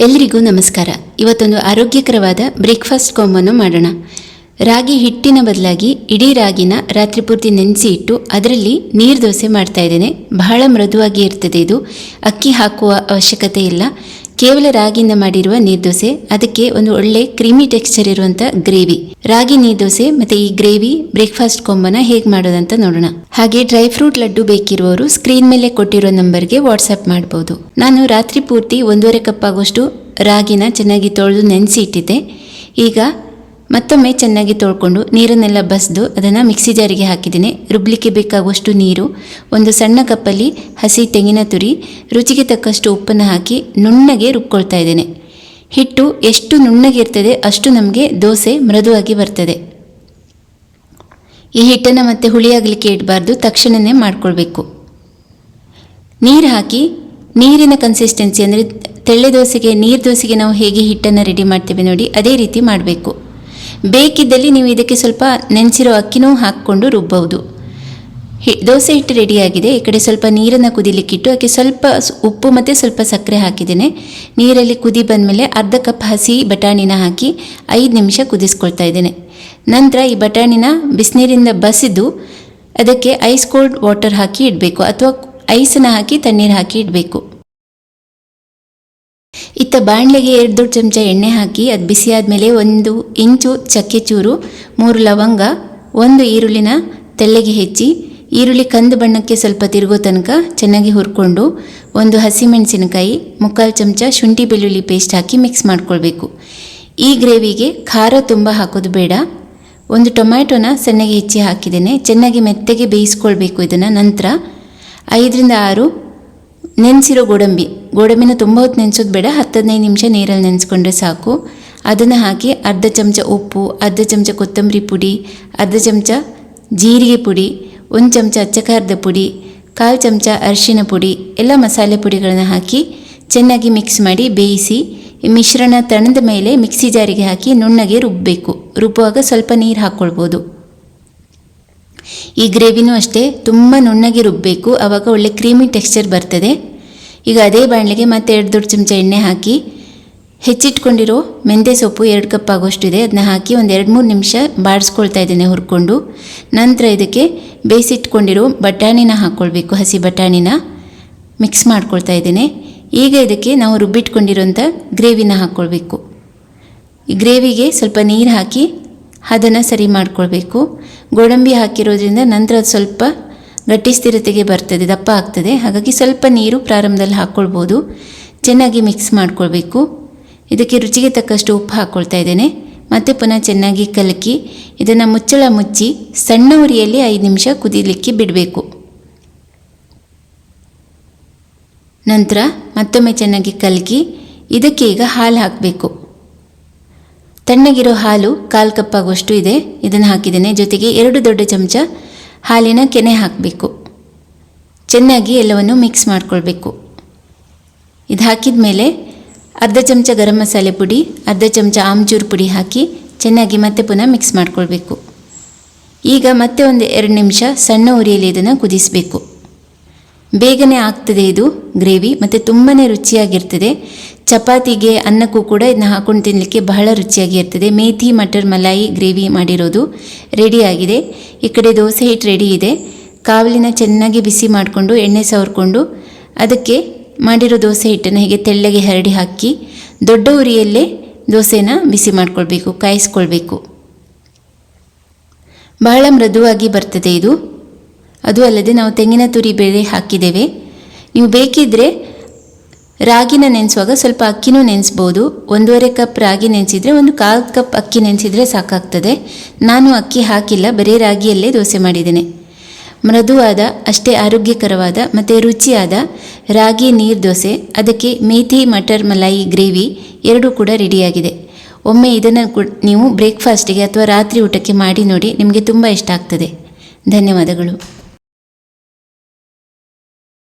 ಎಲ್ರಿಗೂ ನಮಸ್ಕಾರ. ಇವತ್ತೊಂದು ಆರೋಗ್ಯಕರವಾದ ಬ್ರೇಕ್ಫಾಸ್ಟ್ ಕಾಂಬನ್ನು ಮಾಡೋಣ. ರಾಗಿ ಹಿಟ್ಟಿನ ಬದಲಾಗಿ ಇಡೀ ರಾಗಿನ ರಾತ್ರಿ ಪೂರ್ತಿ ನೆನೆಸಿ ಇಟ್ಟು ಅದರಲ್ಲಿ ನೀರು ದೋಸೆ ಮಾಡ್ತಾ ಇದ್ದೇನೆ. ಬಹಳ ಮೃದುವಾಗಿ ಇರ್ತದೆ ಇದು. ಅಕ್ಕಿ ಹಾಕುವ ಅವಶ್ಯಕತೆ ಇಲ್ಲ. ಕೇವಲ ರಾಗಿಯಿಂದ ಮಾಡಿರುವ ನೀರ್ದೋಸೆ, ಅದಕ್ಕೆ ಒಂದು ಒಳ್ಳೆ ಕ್ರೀಮಿ ಟೆಕ್ಸ್ಚರ್ ಇರುವಂತ ಗ್ರೇವಿ. ರಾಗಿ ನೀರ್ದೋಸೆ ಮತ್ತೆ ಈ ಗ್ರೇವಿ ಬ್ರೇಕ್ಫಾಸ್ಟ್ ಕೊಂಬನ ಹೇಗೆ ಮಾಡೋದಂತ ನೋಡೋಣ. ಹಾಗೆ ಡ್ರೈ ಫ್ರೂಟ್ ಲಡ್ಡು ಬೇಕಿರುವವರು ಸ್ಕ್ರೀನ್ ಮೇಲೆ ಕೊಟ್ಟಿರೋ ನಂಬರ್ಗೆ ವಾಟ್ಸ್ಆಪ್ ಮಾಡಬಹುದು ನಾನು ರಾತ್ರಿ ಪೂರ್ತಿ ಒಂದೂವರೆ ಕಪ್ ಆಗುವಷ್ಟು ರಾಗಿನ ಚೆನ್ನಾಗಿ ತೊಳೆದು ನೆನೆಸಿ ಇಟ್ಟಿದ್ದೆ ಈಗ ಮತ್ತೊಮ್ಮೆ ಚೆನ್ನಾಗಿ ತೊಳ್ಕೊಂಡು ನೀರನ್ನೆಲ್ಲ ಬಸಿದು ಅದನ್ನು ಮಿಕ್ಸಿ ಜಾರಿಗೆ ಹಾಕಿದ್ದೀನಿ. ರುಬ್ಲಿಕ್ಕೆ ಬೇಕಾಗುವಷ್ಟು ನೀರು, ಒಂದು ಸಣ್ಣ ಕಪ್ಪಲ್ಲಿ ಹಸಿ ತೆಂಗಿನ ತುರಿ, ರುಚಿಗೆ ತಕ್ಕಷ್ಟು ಉಪ್ಪನ್ನು ಹಾಕಿ ನುಣ್ಣಗೆ ರುಬ್ಕೊಳ್ತಾ ಇದ್ದೇನೆ. ಹಿಟ್ಟು ಎಷ್ಟು ನುಣ್ಣಗೆ ಇರ್ತದೆ ಅಷ್ಟು ನಮಗೆ ದೋಸೆ ಮೃದುವಾಗಿ ಬರ್ತದೆ. ಈ ಹಿಟ್ಟನ್ನು ಮತ್ತೆ ಹುಳಿಯಾಗಲಿಕ್ಕೆ ಇಡಬಾರ್ದು ತಕ್ಷಣವೇ ಮಾಡ್ಕೊಳ್ಬೇಕು. ನೀರು ಹಾಕಿ, ನೀರಿನ ಕನ್ಸಿಸ್ಟೆನ್ಸಿ ಅಂದರೆ ತೆಳ್ಳೆ ದೋಸೆಗೆ, ನೀರು ದೋಸೆಗೆ ನಾವು ಹೇಗೆ ಹಿಟ್ಟನ್ನು ರೆಡಿ ಮಾಡ್ತೇವೆ ನೋಡಿ, ಅದೇ ರೀತಿ ಮಾಡಬೇಕು. ಬೇಕಿದ್ದಲ್ಲಿ ನೀವು ಇದಕ್ಕೆ ಸ್ವಲ್ಪ ನೆನೆಸಿರೋ ಅಕ್ಕಿನೂ ಹಾಕ್ಕೊಂಡು ರುಬ್ಬಬಹುದು ಹಿ, ದೋಸೆ ಹಿಟ್ಟು ರೆಡಿಯಾಗಿದೆ. ಈ ಕಡೆ ಸ್ವಲ್ಪ ನೀರನ್ನು ಕುದಿಲಿಕ್ಕಿಟ್ಟು, ಅದಕ್ಕೆ ಸ್ವಲ್ಪ ಉಪ್ಪು ಮತ್ತು ಸ್ವಲ್ಪ ಸಕ್ಕರೆ ಹಾಕಿದ್ದೇನೆ. ನೀರಲ್ಲಿ ಕುದಿ ಬಂದಮೇಲೆ ಅರ್ಧ ಕಪ್ ಹಸಿ ಬಟಾಣಿನ ಹಾಕಿ ಐದು ನಿಮಿಷ ಕುದಿಸ್ಕೊಳ್ತಾ ಇದ್ದೇನೆ. ನಂತರ ಈ ಬಟಾಣಿನ ಬಿಸಿನೀರಿಂದ ಬಸಿದು ಅದಕ್ಕೆ ಐಸ್ ಕೋಲ್ಡ್ ವಾಟರ್ ಹಾಕಿ ಇಡಬೇಕು, ಅಥವಾ ಐಸನ್ನು ಹಾಕಿ ತಣ್ಣೀರು ಹಾಕಿ ಇಡಬೇಕು. ಇತ್ತ ಬಾಣಲೆಗೆ ಎರಡು ದೊಡ್ಡ ಚಮಚ ಎಣ್ಣೆ ಹಾಕಿ ಅದು ಬಿಸಿ ಆದಮೇಲೆ ಒಂದು ಇಂಚು ಚಕ್ಕೆ ಚೂರು ಮೂರು ಲವಂಗ, ಒಂದು ಈರುಳ್ಳಿನ ತೆಳ್ಳಗೆ ಹೆಚ್ಚಿ, ಈರುಳ್ಳಿ ಕಂದು ಬಣ್ಣಕ್ಕೆ ಸ್ವಲ್ಪ ತಿರುಗೋ ತನಕ ಚೆನ್ನಾಗಿ ಹುರ್ಕೊಂಡು ಒಂದು ಹಸಿಮೆಣಸಿನಕಾಯಿ, ಮುಕ್ಕಾಲು ಚಮಚ ಶುಂಠಿ ಬೆಳ್ಳುಳ್ಳಿ ಪೇಸ್ಟ್ ಹಾಕಿ ಮಿಕ್ಸ್ ಮಾಡ್ಕೊಳ್ಬೇಕು. ಈ ಗ್ರೇವಿಗೆ ಖಾರ ತುಂಬ ಹಾಕೋದು ಬೇಡ. ಒಂದು ಟೊಮ್ಯಾಟೊನ ಸಣ್ಣಗೆ ಹೆಚ್ಚಿ ಹಾಕಿದ್ದೇನೆ, ಚೆನ್ನಾಗಿ ಮೆತ್ತಗೆ ಬೇಯಿಸ್ಕೊಳ್ಬೇಕು ಇದನ್ನು. ನಂತರ ಐದರಿಂದ ಆರು ನೆನೆಸಿರೋ ಗೋಡಂಬಿ ಗೋಡಂಬಿನ ತುಂಬ ಹೊತ್ತು ನೆನೆಸೋದು ಬೇಡ ಹತ್ತದೈದು ನಿಮಿಷ ನೀರಲ್ಲಿ ನೆನೆಸ್ಕೊಂಡ್ರೆ ಸಾಕು. ಅದನ್ನು ಹಾಕಿ ಅರ್ಧ ಚಮಚ ಉಪ್ಪು, ಅರ್ಧ ಚಮಚ ಕೊತ್ತಂಬರಿ ಪುಡಿ, ಅರ್ಧ ಚಮಚ ಜೀರಿಗೆ ಪುಡಿ, ಒಂದು ಚಮಚ ಅಚ್ಚಕಾರದ ಪುಡಿ, ಕಾಲು ಚಮಚ ಅರಿಶಿನ ಪುಡಿ, ಎಲ್ಲ ಮಸಾಲೆ ಪುಡಿಗಳನ್ನು ಹಾಕಿ ಚೆನ್ನಾಗಿ ಮಿಕ್ಸ್ ಮಾಡಿ ಬೇಯಿಸಿ ಈ ಮಿಶ್ರಣ ತಣದ ಮೇಲೆ ಮಿಕ್ಸಿ ಜಾರಿಗೆ ಹಾಕಿ ನುಣ್ಣಗೆ ರುಬ್ಬಬೇಕು ರುಬ್ಬುವಾಗ ಸ್ವಲ್ಪ ನೀರು ಹಾಕ್ಕೊಳ್ಬೋದು ಈ ಗ್ರೇವಿನೂ ಅಷ್ಟೇ, ತುಂಬ ನುಣ್ಣಗೆ ರುಬ್ಬಬೇಕು ಆವಾಗ ಒಳ್ಳೆ ಕ್ರೀಮಿ ಟೆಕ್ಸ್ಚರ್ ಬರ್ತದೆ. ಈಗ ಅದೇ ಬಾಣಲೆಗೆ ಮತ್ತೆ ಎರಡು ದೊಡ್ಡ ಚಮಚ ಎಣ್ಣೆ ಹಾಕಿ, ಹೆಚ್ಚಿಟ್ಕೊಂಡಿರೋ ಮೆಂತ್ಯ ಸೊಪ್ಪು ಎರಡು ಕಪ್ ಆಗೋಷ್ಟಿದೆ. ಅದನ್ನ ಹಾಕಿ ಒಂದು ಎರಡು ಮೂರು ನಿಮಿಷ ಬಾಡಿಸ್ಕೊಳ್ತಾ ಇದ್ದೇನೆ ಹುರ್ಕೊಂಡು. ನಂತರ ಇದಕ್ಕೆ ಬೇಯಿಸಿಟ್ಕೊಂಡಿರೋ ಬಟಾಣಿನ ಹಾಕ್ಕೊಳ್ಬೇಕು ಹಸಿ ಬಟಾಣಿನ. ಮಿಕ್ಸ್ ಮಾಡ್ಕೊಳ್ತಾ ಇದ್ದೇನೆ. ಈಗ ಇದಕ್ಕೆ ನಾವು ರುಬ್ಬಿಟ್ಕೊಂಡಿರೋಂಥ ಗ್ರೇವಿನ ಹಾಕ್ಕೊಳ್ಬೇಕು ಈ ಗ್ರೇವಿಗೆ ಸ್ವಲ್ಪ ನೀರು ಹಾಕಿ ಅದನ್ನು ಸರಿ ಮಾಡ್ಕೊಳ್ಬೇಕು. ಗೋಡಂಬಿ ಹಾಕಿರೋದ್ರಿಂದ ನಂತರ ಅದು ಸ್ವಲ್ಪ ಗಟ್ಟಿ ಸ್ಥಿರತೆಗೆ ಬರ್ತದೆ, ದಪ್ಪ ಆಗ್ತದೆ. ಹಾಗಾಗಿ ಸ್ವಲ್ಪ ನೀರು ಪ್ರಾರಂಭದಲ್ಲಿ ಹಾಕ್ಕೊಳ್ಬೋದು ಚೆನ್ನಾಗಿ ಮಿಕ್ಸ್ ಮಾಡ್ಕೊಳ್ಬೇಕು. ಇದಕ್ಕೆ ರುಚಿಗೆ ತಕ್ಕಷ್ಟು ಉಪ್ಪು ಹಾಕ್ಕೊಳ್ತಾ ಇದ್ದೇನೆ. ಮತ್ತೆ ಪುನಃ ಚೆನ್ನಾಗಿ ಕಲಕಿ, ಇದನ್ನು ಮುಚ್ಚಳ ಮುಚ್ಚಿ ಸಣ್ಣ ಉರಿಯಲ್ಲಿ ಐದು ನಿಮಿಷ ಕುದಿಲಿಕ್ಕೆ ಬಿಡಬೇಕು. ನಂತರ ಮತ್ತೊಮ್ಮೆ ಚೆನ್ನಾಗಿ ಕಲಕಿ, ಇದಕ್ಕೆ ಈಗ ಹಾಲು ಹಾಕಬೇಕು. ತಣ್ಣಗಿರೋ ಹಾಲು ಕಾಲು ಕಪ್ ಆಗುವಷ್ಟು ಇದೆ. ಇದನ್ನು ಹಾಕಿದ್ದೇನೆ. ಜೊತೆಗೆ ಎರಡು ದೊಡ್ಡ ಚಮಚ ಹಾಲಿನ ಕೆನೆ ಹಾಕಬೇಕು. ಚೆನ್ನಾಗಿ ಎಲ್ಲವನ್ನು ಮಿಕ್ಸ್ ಮಾಡಿಕೊಳ್ಬೇಕು. ಇದು ಹಾಕಿದ ಮೇಲೆ ಅರ್ಧ ಚಮಚ ಗರಂ ಮಸಾಲೆ ಪುಡಿ, ಅರ್ಧ ಚಮಚ ಆಮ್ಚೂರು ಪುಡಿ ಹಾಕಿ ಚೆನ್ನಾಗಿ ಮತ್ತೆ ಪುನಃ ಮಿಕ್ಸ್ ಮಾಡಿಕೊಳ್ಬೇಕು. ಈಗ ಮತ್ತೆ ಒಂದು ಎರಡು ನಿಮಿಷ ಸಣ್ಣ ಉರಿಯಲ್ಲಿ ಇದನ್ನು ಕುದಿಸಬೇಕು. ಬೇಗನೆ ಆಗ್ತದೆ ಇದು ಗ್ರೇವಿ, ಮತ್ತು ತುಂಬಾ ರುಚಿಯಾಗಿರ್ತದೆ. ಚಪಾತಿಗೆ ಅನ್ನಕ್ಕೂ ಕೂಡ ಇದನ್ನ ಹಾಕೊಂಡು ತಿನ್ನಲಿಕ್ಕೆ ಬಹಳ ರುಚಿಯಾಗಿರ್ತದೆ ಮೇಥಿ, ಮಟರ್, ಮಲಾಯಿ, ಗ್ರೇವಿ ಮಾಡಿರೋದು ರೆಡಿಯಾಗಿದೆ ಈ ಕಡೆ ದೋಸೆ ಹಿಟ್ಟು ರೆಡಿ ಇದೆ. ಕಾವಲಿನ ಚೆನ್ನಾಗಿ ಬಿಸಿ ಮಾಡಿಕೊಂಡು ಎಣ್ಣೆ ಸವರ್ಕೊಂಡು ಅದಕ್ಕೆ ಮಾಡಿರೋ ದೋಸೆ ಹಿಟ್ಟನ್ನು ಹೀಗೆ ತೆಳ್ಳಗೆ ಹರಡಿ ಹಾಕಿ ದೊಡ್ಡ ಉರಿಯಲ್ಲೇ ದೋಸೆನ ಬಿಸಿ ಮಾಡಿಕೊಳ್ಬೇಕು, ಕಾಯಿಸ್ಕೊಳ್ಬೇಕು. ಬಹಳ ಮೃದುವಾಗಿ ಬರ್ತದೆ ಇದು. ಅದು ಅಲ್ಲದೆ ನಾವು ತೆಂಗಿನ ತುರಿ ಬೇಳೆ ಹಾಕಿದ್ದೇವೆ. ನೀವು ಬೇಕಿದ್ದರೆ ರಾಗಿನ ನೆನೆಸುವಾಗ ಸ್ವಲ್ಪ ಅಕ್ಕಿನೂ ನೆನೆಸ್ಬೋದು. ಒಂದೂವರೆ ಕಪ್ ರಾಗಿ ನೆನೆಸಿದರೆ ಒಂದು ಕಾಲು ಕಪ್ ಅಕ್ಕಿ ನೆನೆಸಿದರೆ ಸಾಕಾಗ್ತದೆ. ನಾನು ಅಕ್ಕಿ ಹಾಕಿಲ್ಲ, ಬರೀ ರಾಗಿಯಲ್ಲೇ ದೋಸೆ ಮಾಡಿದ್ದೇನೆ. ಮೃದುವಾದ, ಅಷ್ಟೇ ಆರೋಗ್ಯಕರವಾದ ಮತ್ತು ರುಚಿಯಾದ ರಾಗಿ ನೀರು ದೋಸೆ, ಅದಕ್ಕೆ ಮೇಥಿ, ಮಟರ್, ಮಲಾಯಿ, ಗ್ರೇವಿ ಎರಡೂ ಕೂಡ ರೆಡಿಯಾಗಿದೆ. ಒಮ್ಮೆ ಇದನ್ನು ನೀವು ಬ್ರೇಕ್ಫಾಸ್ಟಿಗೆ ಅಥವಾ ರಾತ್ರಿ ಊಟಕ್ಕೆ ಮಾಡಿ ನೋಡಿ, ನಿಮಗೆ ತುಂಬ ಇಷ್ಟ ಆಗ್ತದೆ. ಧನ್ಯವಾದಗಳು.